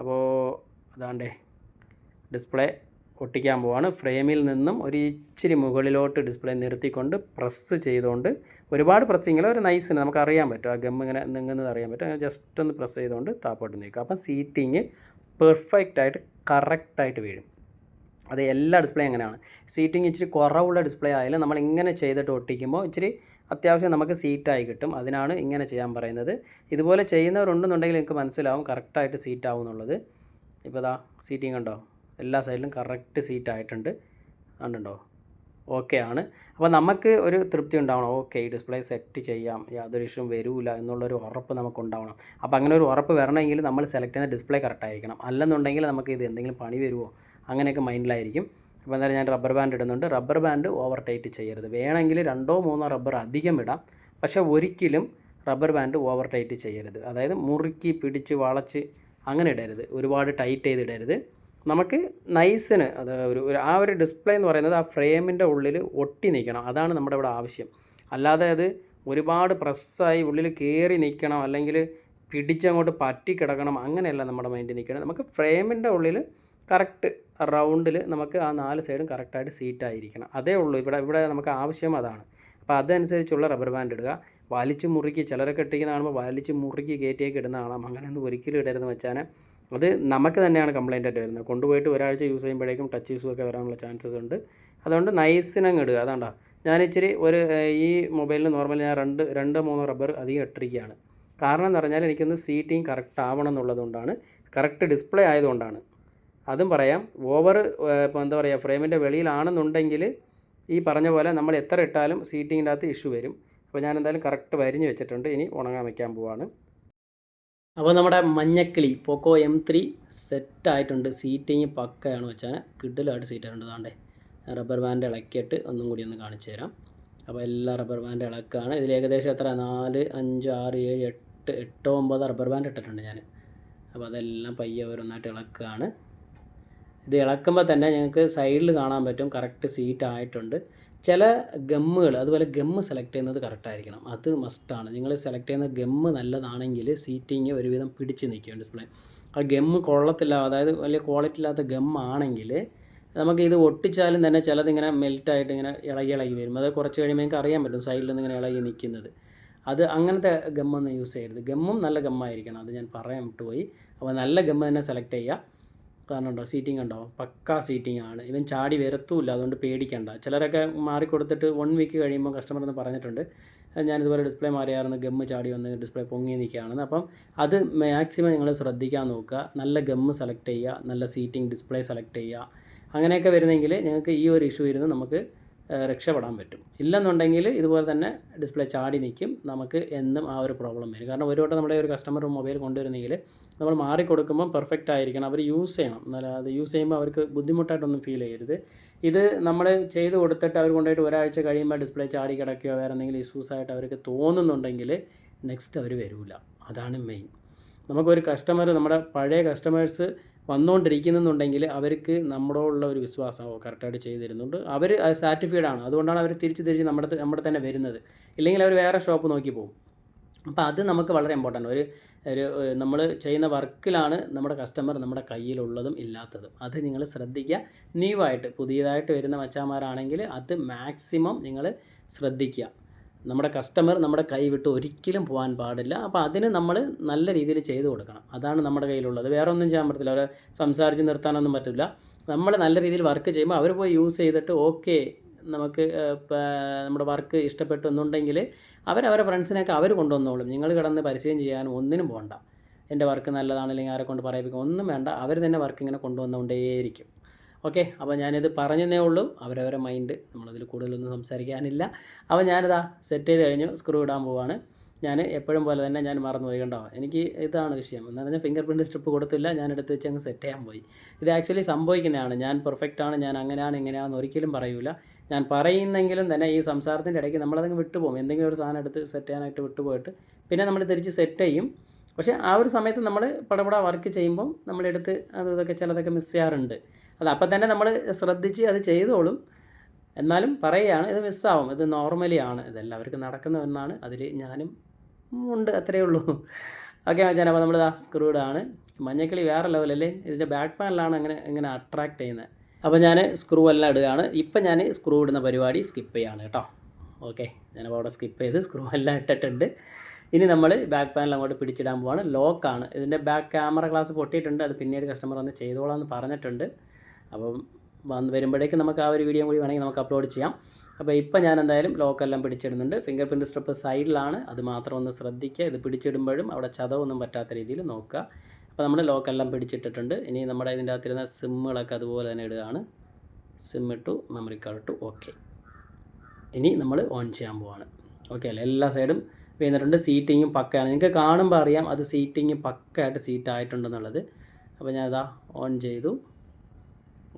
അപ്പോൾ അതാണ്ടേ ഡിസ്പ്ലേ ഒട്ടിക്കാൻ പോവാണ്. ഫ്രെയിമിൽ നിന്നും ഒരു ഇച്ചിരി മുകളിലോട്ട് ഡിസ്പ്ലേ നിർത്തിക്കൊണ്ട് പ്രസ് ചെയ്തുകൊണ്ട് ഒരുപാട് പ്രസ്സിങ്ങിൽ ഒരു നൈസിന് നമുക്ക് അറിയാൻ പറ്റും. ആ ഗം ഇങ്ങനെ നിങ്ങുന്നത് അറിയാൻ പറ്റും. ജസ്റ്റ് ഒന്ന് പ്രസ് ചെയ്തുകൊണ്ട് താപ്പോട്ട് നിൽക്കും അപ്പം സീറ്റിങ് പെർഫെക്റ്റായിട്ട് കറക്റ്റായിട്ട് വീഴും. അത് എല്ലാ ഡിസ്പ്ലേ അങ്ങനെയാണ്. സീറ്റിംഗ് ഇച്ചിരി കുറവുള്ള ഡിസ്പ്ലേ ആയാലും നമ്മൾ ഇങ്ങനെ ചെയ്തിട്ട് ഒട്ടിക്കുമ്പോൾ ഇച്ചിരി അത്യാവശ്യം നമുക്ക് സീറ്റായി കിട്ടും. അതിനാണ് ഇങ്ങനെ ചെയ്യാൻ പറയുന്നത്. ഇതുപോലെ ചെയ്യുന്നവരുണ്ടെന്നുണ്ടെങ്കിൽ നിങ്ങൾക്ക് മനസ്സിലാവും കറക്റ്റായിട്ട് സീറ്റാവും എന്നുള്ളത്. ഇപ്പോൾ ഇതാ സീറ്റിംഗ് ഉണ്ടോ എല്ലാ സൈഡിലും കറക്റ്റ് സീറ്റ് ആയിട്ടുണ്ട്. കണ്ടുണ്ടോ ഓക്കെ ആണ്. അപ്പോൾ നമുക്ക് ഒരു തൃപ്തി ഉണ്ടാവണം. ഓക്കെ ഈ ഡിസ്പ്ലേ സെറ്റ് ചെയ്യാം. യാതൊരു ഇഷ്യൂ വരില്ല എന്നുള്ളൊരു ഉറപ്പ് നമുക്ക് ഉണ്ടാവണം അപ്പോൾ അങ്ങനെ ഒരു ഉറപ്പ് വരണമെങ്കിൽ നമ്മൾ സെലക്ട് ചെയ്യുന്ന ഡിസ്പ്ലേ കറക്റ്റ് ആയിരിക്കണം. അല്ലെന്നുണ്ടെങ്കിൽ നമുക്ക് ഇത് എന്തെങ്കിലും പണി വരുമോ അങ്ങനെയൊക്കെ മൈൻഡിലായിരിക്കും. അപ്പോൾ എന്തായാലും ഞാൻ റബ്ബർ ബാൻഡ് ഇടുന്നുണ്ട്. റബ്ബർ ബാൻഡ് ഓവർ ടൈറ്റ് ചെയ്യരുത്. വേണമെങ്കിൽ രണ്ടോ മൂന്നോ റബ്ബർ അധികം ഇടാം. പക്ഷേ ഒരിക്കലും റബ്ബർ ബാൻഡ് ഓവർ ടൈറ്റ് ചെയ്യരുത്. അതായത് മുറുക്കി പിടിച്ച് വളച്ച് അങ്ങനെ ഇടരുത്. ഒരുപാട് ടൈറ്റ് ചെയ്ത് ഇടരുത്. നമുക്ക് നൈസിന് അത് ഒരു ആ ഒരു ഡിസ്പ്ലേ എന്ന് പറയുന്നത് ആ ഫ്രെയിമിന്റെ ഉള്ളിൽ ഒട്ടി നിൽക്കണം. അതാണ് നമ്മുടെ ഇവിടെ ആവശ്യം. അല്ലാതെ അത് ഒരുപാട് പ്രസ്സായി ഉള്ളിൽ കയറി നിൽക്കണം അല്ലെങ്കിൽ പിടിച്ചങ്ങോട്ട് പറ്റി കിടക്കണം അങ്ങനെയല്ല നമ്മുടെ മൈൻഡിൽ നിൽക്കണം നമുക്ക് ഫ്രെയിമിന്റെ ഉള്ളിൽ കറക്റ്റ് റൗണ്ടിൽ നമുക്ക് ആ നാല് സൈഡും കറക്റ്റായിട്ട് സീറ്റായിരിക്കണം അതേ ഉള്ളൂ. ഇവിടെ ഇവിടെ നമുക്ക് ആവശ്യം അതാണ്. അപ്പോൾ അതനുസരിച്ചുള്ള റബ്ബർ ബാൻഡ് ഇടുക. വലിച്ചു മുറുക്കി ചിലരൊക്കെ ഇട്ടിരിക്കുന്ന കാണുമ്പോൾ വലിച്ചു മുറുക്കി കയറ്റിയൊക്കെ ഇടുന്ന കാണാം അങ്ങനെയൊന്നും ഒരിക്കലും ഇടരുതെന്ന് വെച്ചാൽ അത് നമുക്ക് തന്നെയാണ് കംപ്ലൈന്റ് ആയിട്ട് വരുന്നത്. കൊണ്ടുപോയിട്ട് ഒരാഴ്ച യൂസ് ചെയ്യുമ്പോഴേക്കും ടച്ച് ഇഷ്യൂ ഒക്കെ വരാനുള്ള ചാൻസസ് ഉണ്ട്. അതുകൊണ്ട് നൈസിനങ്ങ് ഇടുക. അതാണ്ടാ. ഞാൻ ഇച്ചിരി ഒരു ഈ മൊബൈലിന് നോർമലി ഞാൻ രണ്ട് രണ്ട് മൂന്ന് റബ്ബർ അധികം ഇട്ടിരിക്കുകയാണ്. കാരണം എന്ന് പറഞ്ഞാൽ എനിക്കൊന്ന് സീറ്റിങ് കറക്റ്റ് ആവണം എന്നുള്ളതുകൊണ്ടാണ്. കറക്റ്റ് ഡിസ്പ്ലേ ആയതുകൊണ്ടാണ്. അതും പറയാം. ഓവർ ഇപ്പോൾ എന്താ പറയുക ഫ്രെയിമിന്റെ വെളിയിലാണെന്നുണ്ടെങ്കിൽ ഈ പറഞ്ഞ പോലെ നമ്മൾ എത്ര ഇട്ടാലും സീറ്റിങ്ങിന്റെ അകത്ത് ഇഷ്യൂ വരും. അപ്പോൾ ഞാൻ എന്തായാലും കറക്റ്റ് വരിഞ്ഞ് വെച്ചിട്ടുണ്ട്. ഇനി ഉണങ്ങാൻ വയ്ക്കാൻ പോവാണ്. അപ്പോൾ നമ്മുടെ മഞ്ഞക്കിളി പോക്കോ എം ത്രീ സെറ്റായിട്ടുണ്ട് സീറ്റിങ് പക്കയാണ് വെച്ചാൽ കിഡിലായിട്ട് സീറ്റ് ആയിട്ടുണ്ട്. അതാണ്ടേ റബ്ബർ ബാൻഡ് ഇളക്കിയിട്ട് ഒന്നും കൂടി ഒന്ന് കാണിച്ചു തരാം. അപ്പോൾ എല്ലാ റബ്ബർ ബാൻഡ് ഇളക്കാണ്. ഇതിൽ ഏകദേശം എത്ര? നാല് അഞ്ച് ആറ് ഏഴ് എട്ട് എട്ട് ഒമ്പത് റബ്ബർ ബാൻഡ് ഇട്ടിട്ടുണ്ട് ഞാൻ. അപ്പോൾ അതെല്ലാം പയ്യെ ഓരോന്നായിട്ട് ഇളക്കുകയാണ്. ഇത് ഇളക്കുമ്പോൾ തന്നെ ഞങ്ങൾക്ക് സൈഡിൽ കാണാൻ പറ്റും. കറക്റ്റ് സീറ്റ് ആയിട്ടുണ്ട്. ചില ഗമ്മുകൾ അതുപോലെ ഗമ്മ് സെലക്ട് ചെയ്യുന്നത് കറക്റ്റായിരിക്കണം അത് മസ്റ്റാണ് നിങ്ങൾ സെലക്ട് ചെയ്യുന്ന ഗമ്മ് നല്ലതാണെങ്കിൽ സീറ്റിങ് ഒരുവിധം പിടിച്ച് നിൽക്കും ഡിസ്പ്ലേ ആ ഗമ്മ് കൊള്ളത്തില്ല അതായത് വലിയ ക്വാളിറ്റി ഇല്ലാത്ത ഗമ്മാണെങ്കിൽ നമുക്ക് ഇത് ഒട്ടിച്ചാലും തന്നെ ചിലതിങ്ങനെ മെൽറ്റായിട്ട് ഇങ്ങനെ ഇളകി ഇളകി വരും. അത് കുറച്ച് കഴിയുമ്പോൾ നിങ്ങൾക്ക് അറിയാൻ പറ്റും സൈഡിൽ നിന്ന് ഇങ്ങനെ ഇളകി നിൽക്കുന്നത്. അത് അങ്ങനത്തെ ഗമ്മൊന്നും യൂസ് ചെയ്യരുത്. ഗമ്മും നല്ല ഗമ്മായിരിക്കണം അത് ഞാൻ പറയാൻ വിട്ടുപോയി. അപ്പോൾ നല്ല ഗമ്മ് തന്നെ സെലക്ട് ചെയ്യുക. കാരണം ഉണ്ടോ? സീറ്റിംഗ് ഉണ്ടോ? പക്കാ സീറ്റിംഗ് ആണ്. ഇവൻ ചാടി വരത്തുമില്ല അതുകൊണ്ട് പേടിക്കണ്ട. ചിലരൊക്കെ മാറിക്കൊടുത്തിട്ട് വൺ വീക്ക് കഴിയുമ്പോൾ കസ്റ്റമർ എന്ന് പറഞ്ഞിട്ടുണ്ട്. ഞാനിതുപോലെ ഡിസ്പ്ലേ മാറിയായിരുന്നു ഗമ്മ് ചാടി വന്ന് ഡിസ്പ്ലേ പൊങ്ങി നിൽക്കുകയാണെന്ന് അപ്പം അത് മാക്സിമം നിങ്ങൾ ശ്രദ്ധിക്കാൻ നോക്കുക. നല്ല ഗമ്മ് സെലക്ട് ചെയ്യുക. നല്ല സീറ്റിംഗ് ഡിസ്പ്ലേ സെലക്ട് ചെയ്യുക. അങ്ങനെയൊക്കെ വരുന്നെങ്കിൽ ഞങ്ങൾക്ക് ഈ ഒരു ഇഷ്യൂ ഇരുന്ന് നമുക്ക് രക്ഷപ്പെടാൻ പറ്റും. ഇല്ലെന്നുണ്ടെങ്കിൽ ഇതുപോലെ തന്നെ ഡിസ്പ്ലേ ചാടി നിൽക്കും. നമുക്ക് എന്നും ആ ഒരു പ്രോബ്ലം വരും. കാരണം ഒരു വട്ടം നമ്മുടെ ഒരു കസ്റ്റമർ മൊബൈൽ കൊണ്ടുവരുന്നെങ്കിൽ നമ്മൾ മാറി കൊടുക്കുമ്പോൾ പെർഫെക്റ്റ് ആയിരിക്കണം. അവർ യൂസ് ചെയ്യണം. എന്നാൽ അത് യൂസ് ചെയ്യുമ്പോൾ അവർക്ക് ബുദ്ധിമുട്ടായിട്ടൊന്നും ഫീൽ ചെയ്യരുത്. ഇത് നമ്മൾ ചെയ്ത് കൊടുത്തിട്ട് അവർ കൊണ്ടുപോയിട്ട് ഒരാഴ്ച കഴിയുമ്പോൾ ഡിസ്പ്ലേ ചാടി കിടക്കുകയോ വേറെ എന്തെങ്കിലും ഇഷ്യൂസ് ആയിട്ട് അവർക്ക് തോന്നുന്നുണ്ടെങ്കിൽ നെക്സ്റ്റ് അവർ വരില്ല അതാണ് മെയിൻ നമുക്കൊരു കസ്റ്റമർ നമ്മുടെ പഴയ കസ്റ്റമേഴ്സ് വന്നുകൊണ്ടിരിക്കുന്നുണ്ടെങ്കിൽ അവർക്ക് നമ്മളോടുള്ള ഒരു വിശ്വാസം കറക്റ്റായിട്ട് ചെയ്തു തരുന്നുണ്ട് അവർ സാറ്റിസ്ഫൈഡ് ആണ്. അതുകൊണ്ടാണ് അവർ തിരിച്ച് തിരിച്ച് നമ്മുടെ നമ്മുടെ തന്നെ വരുന്നത്. ഇല്ലെങ്കിൽ അവർ വേറെ ഷോപ്പ് നോക്കി പോകും. അപ്പോൾ അത് നമുക്ക് വളരെ ഇമ്പോർട്ടന്റ് ഒരു ഒരു നമ്മൾ ചെയ്യുന്ന വർക്കിലാണ് നമ്മുടെ കസ്റ്റമർ നമ്മുടെ കയ്യിലുള്ളതും ഇല്ലാത്തതും. അത് നിങ്ങൾ ശ്രദ്ധിക്കുക. നീവായിട്ട് പുതിയതായിട്ട് വരുന്ന മച്ചാന്മാരാണെങ്കിൽ അത് മാക്സിമം നിങ്ങൾ ശ്രദ്ധിക്കുക. നമ്മുടെ കസ്റ്റമർ നമ്മുടെ കൈ വിട്ട് ഒരിക്കലും പോകാൻ പാടില്ല. അപ്പോൾ അതിന് നമ്മൾ നല്ല രീതിയിൽ ചെയ്തു കൊടുക്കണം. അതാണ് നമ്മുടെ കയ്യിലുള്ളത്. വേറെ ഒന്നും ചെയ്യാൻ പറ്റില്ല അവരെ സംസാരിച്ച് നിർത്താനൊന്നും പറ്റില്ല നമ്മൾ നല്ല രീതിയിൽ വർക്ക് ചെയ്യുമ്പോൾ അവർ പോയി യൂസ് ചെയ്തിട്ട് ഓക്കെ നമുക്ക് നമ്മുടെ വർക്ക് ഇഷ്ടപ്പെട്ടു എന്നുണ്ടെങ്കിൽ അവരവരെ ഫ്രണ്ട്സിനെയൊക്കെ അവർ കൊണ്ടുവന്നോളും. നിങ്ങൾ കിടന്ന് പരിചയം ചെയ്യാൻ ഒന്നിനും പോകണ്ട എന്റെ വർക്ക് നല്ലതാണ് അല്ലെങ്കിൽ ആരെ കൊണ്ട് പറയിപ്പിക്കും ഒന്നും വേണ്ട. അവർ തന്നെ വർക്ക് ഇങ്ങനെ കൊണ്ടുവന്നുകൊണ്ടേയിരിക്കും. ഓക്കെ അപ്പോൾ ഞാനിത് പറഞ്ഞതേ ഉള്ളൂ. അവരവരെ മൈൻഡ് നമ്മളതിൽ കൂടുതലൊന്നും സംസാരിക്കാനില്ല. അപ്പോൾ ഞാനിതാ സെറ്റ് ചെയ്ത് കഴിഞ്ഞു സ്ക്രൂ ഇടാൻ പോവാണ്. ഞാൻ എപ്പോഴും പോലെ തന്നെ ഞാൻ മറന്നു പോയി കണ്ടോ? എനിക്ക് ഇതാണ് വിഷയം. എന്ന് പറഞ്ഞാൽ ഫിംഗർ പ്രിന്റ് സ്ട്രിപ്പ് കൊടുത്തില്ല ഞാൻ എടുത്ത് വെച്ച് അങ്ങ് സെറ്റ് ചെയ്യാൻ പോയി. ഇത് ആക്ച്വലി സംഭവിക്കുന്നതാണ്. ഞാൻ പെർഫെക്റ്റ് ആണ് ഞാൻ അങ്ങനെയാണ് ഇങ്ങനെയാണെന്ന് ഒരിക്കലും പറയൂല. ഞാൻ പറയുന്നെങ്കിലും തന്നെ ഈ സംസാരത്തിന്റെ ഇടയ്ക്ക് നമ്മളതങ്ങ് വിട്ടുപോകും. എന്തെങ്കിലും ഒരു സാധനം എടുത്ത് സെറ്റ് ചെയ്യാനായിട്ട് വിട്ടുപോയിട്ട് പിന്നെ നമ്മൾ തിരിച്ച് സെറ്റ് ചെയ്യും. പക്ഷേ ആ ഒരു സമയത്ത് നമ്മൾ പടപട വർക്ക് ചെയ്യുമ്പം നമ്മളെടുത്ത് അത് ഇതൊക്കെ ചിലതൊക്കെ മിസ് ചെയ്യാറുണ്ട്. അത് അപ്പം തന്നെ നമ്മൾ ശ്രദ്ധിച്ച് അത് ചെയ്തോളും. എന്നാലും പറയുകയാണ് ഇത് മിസ്സാവും ഇത് നോർമലി ആണ് ഇതെല്ലാവർക്കും നടക്കുന്ന ഒന്നാണ് അതിൽ ഞാനും ഉണ്ട് അത്രയേ ഉള്ളൂ. ഓക്കെ മച്ചാൻ അപ്പോൾ നമ്മൾ സ്ക്രൂഡാണ് മഞ്ഞക്കിളി വേറെ ലെവലല്ലേ ഇതിന്റെ ബാക്ക് പാനലാണ് അങ്ങനെ ഇങ്ങനെ അട്രാക്ട് ചെയ്യുന്നത്. അപ്പോൾ ഞാൻ സ്ക്രൂ എല്ലാം ഇടുകയാണ്. ഇപ്പം ഞാൻ സ്ക്രൂ ഇടുന്ന പരിപാടി സ്കിപ്പ് ചെയ്യാണ് കേട്ടോ. ഓക്കെ ഞാനപ്പോൾ അവിടെ സ്കിപ്പ് ചെയ്ത് സ്ക്രൂ എല്ലാം ഇട്ടിട്ടുണ്ട്. ഇനി നമ്മൾ ബാക്ക് പാനൽ അങ്ങോട്ട് പിടിച്ചിടാൻ പോവാണ്. ലോക്കാണ് ഇതിന്റെ ബാക്ക് ക്യാമറ ഗ്ലാസ് പൊട്ടിയിട്ടുണ്ട്. അത് പിന്നീട് കസ്റ്റമർ വന്ന് ചെയ്തോളാം എന്ന് പറഞ്ഞിട്ടുണ്ട്. അപ്പം വന്ന് വരുമ്പോഴേക്കും നമുക്ക് ആ ഒരു വീഡിയോ കൂടി വേണമെങ്കിൽ നമുക്ക് അപ്ലോഡ് ചെയ്യാം. അപ്പോൾ ഇപ്പം ഞാൻ എന്തായാലും ലോക്കെല്ലാം പിടിച്ചിടുന്നുണ്ട്. ഫിംഗർ പ്രിന്റ് സ്ട്രിപ്പ് സൈഡിലാണ് അത് മാത്രം ഒന്ന് ശ്രദ്ധിക്കുക. ഇത് പിടിച്ചിടുമ്പോഴും അവിടെ ചതവൊന്നും പറ്റാത്ത രീതിയിൽ നോക്കുക. അപ്പോൾ നമ്മൾ ലോക്കെല്ലാം പിടിച്ചിട്ടിട്ടുണ്ട്. ഇനി നമ്മുടെ ഇതിന്റെ അകത്തിരുന്ന സിമ്മുകളൊക്കെ അതുപോലെ തന്നെ ഇടുകയാണ്. സിം ഇട്ടു മെമ്മറി കാർഡ് ഇട്ടു ഓക്കെ ഇനി നമ്മൾ ഓൺ ചെയ്യാൻ പോവാണ്. ഓക്കെ അല്ലേ? എല്ലാ സൈഡും വീണിട്ടുണ്ട്. സീറ്റിങ്ങും പക്കയാണ്. നിങ്ങൾക്ക് കാണുമ്പോൾ അറിയാം അത് സീറ്റിങ് പക്കയായിട്ട് സീറ്റ് ആയിട്ടുണ്ടെന്നുള്ളത്. അപ്പോൾ ഞാൻ ഇതാ ഓൺ ചെയ്തു.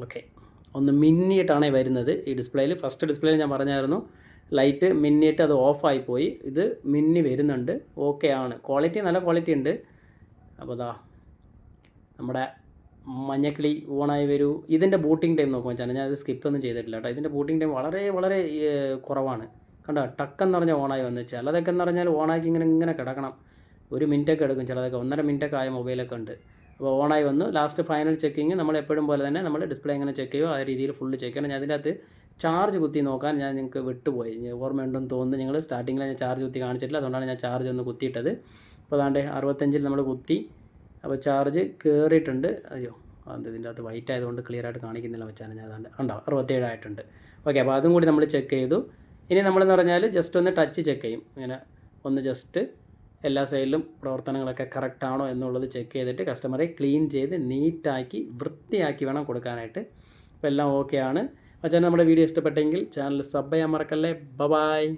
ഓക്കെ ഒന്ന് മിന്നിയിട്ടാണ് വരുന്നത് ഈ ഡിസ്പ്ലേയിൽ ഫസ്റ്റ് ഡിസ്പ്ലേയിൽ ഞാൻ പറഞ്ഞായിരുന്നു ലൈറ്റ് മിന്നിയിട്ട് അത് ഓഫായി പോയി. ഇത് മിന്നി വരുന്നുണ്ട്. ഓക്കെ ആണ്. ക്വാളിറ്റി നല്ല ക്വാളിറ്റി ഉണ്ട്. അപ്പോൾ ദാ നമ്മുടെ മഞ്ഞക്കിളി ഓണായി വരൂ. ഇതിന്റെ ബൂട്ടിംഗ് ടൈം നോക്കുമ്പോൾ വെച്ചാൽ ഞാൻ അത് സ്കിപ്പ് ഒന്നും ചെയ്തിട്ടില്ല കേട്ടോ. ഇതിന്റെ ബൂട്ടിംഗ് ടൈം വളരെ വളരെ കുറവാണ്. കണ്ടോ? ടക്കെന്ന് പറഞ്ഞാൽ ഓണായി വന്നു. ചിലതൊക്കെ എന്ന് പറഞ്ഞാൽ ഓണാക്കി ഇങ്ങനെ ഇങ്ങനെ കിടക്കണം. ഒരു മിനിറ്റൊക്കെ എടുക്കും. ചിലതൊക്കെ ഒന്നര മിനിറ്റൊക്കെ ആയ മൊബൈലൊക്കെ ഉണ്ട്. അപ്പോൾ ഓണായി വന്നു. ലാസ്റ്റ് ഫൈനൽ ചെക്കിങ് നമ്മൾ എപ്പോഴും പോലെ തന്നെ നമ്മൾ ഡിസ്പ്ലേ എങ്ങനെ ചെക്ക് ചെയ്യുമോ ആ രീതിയിൽ ഫുള്ള് ചെക്ക് ചെയ്യണം. ഞാൻ അതിനകത്ത് ചാർജ് കുത്തി നോക്കാൻ ഞാൻ നിങ്ങൾക്ക് വിട്ടുപോയി. ഓർമ്മ ഓർമ്മയുണ്ടെന്ന് തോന്നുന്നു. നിങ്ങൾ സ്റ്റാർട്ടിങ്ങിൽ ഞാൻ ചാർജ് കുത്തി കാണിച്ചിട്ടില്ല. അതുകൊണ്ടാണ് ഞാൻ ചാർജ് ഒന്ന് കുത്തിയിട്ടത്. അപ്പോൾ അതാണ്ട് അറുപത്തഞ്ചിൽ നമ്മൾ കുത്തി. അപ്പോൾ ചാർജ് കയറിയിട്ടുണ്ട് അയ്യോ അത് ഇതിന്റെ അകത്ത് വൈറ്റ് ആയതുകൊണ്ട് ക്ലിയർ ആയിട്ട് കാണിക്കുന്നില്ല വെച്ചാണ് ഞാൻ അതാണ്ട് ഉണ്ടോ അറുപത്തേഴ് ആയിട്ടുണ്ട്. ഓക്കെ അപ്പോൾ അതും കൂടി നമ്മൾ ചെക്ക് ചെയ്തു. ഇനി നമ്മളെന്ന് പറഞ്ഞാൽ ജസ്റ്റ് ഒന്ന് ടച്ച് ചെക്ക് ചെയ്യും. ഇങ്ങനെ ഒന്ന് ജസ്റ്റ് എല്ലാ സൈഡിലും പ്രവർത്തനങ്ങളൊക്കെ കറക്റ്റ് ആണോ എന്നുള്ളത് ചെക്ക് ചെയ്തിട്ട് കസ്റ്റമറെ ക്ലീൻ ചെയ്ത് നീറ്റാക്കി വൃത്തിയാക്കി വേണം കൊടുക്കാനായിട്ട്. അപ്പോൾ എല്ലാം ഓക്കെ ആണ്. അച്ഛൻ നമ്മുടെ വീഡിയോ ഇഷ്ടപ്പെട്ടെങ്കിൽ ചാനൽ സബ് ചെയ്യാൻ മറക്കല്ലേ? ബ ബായ്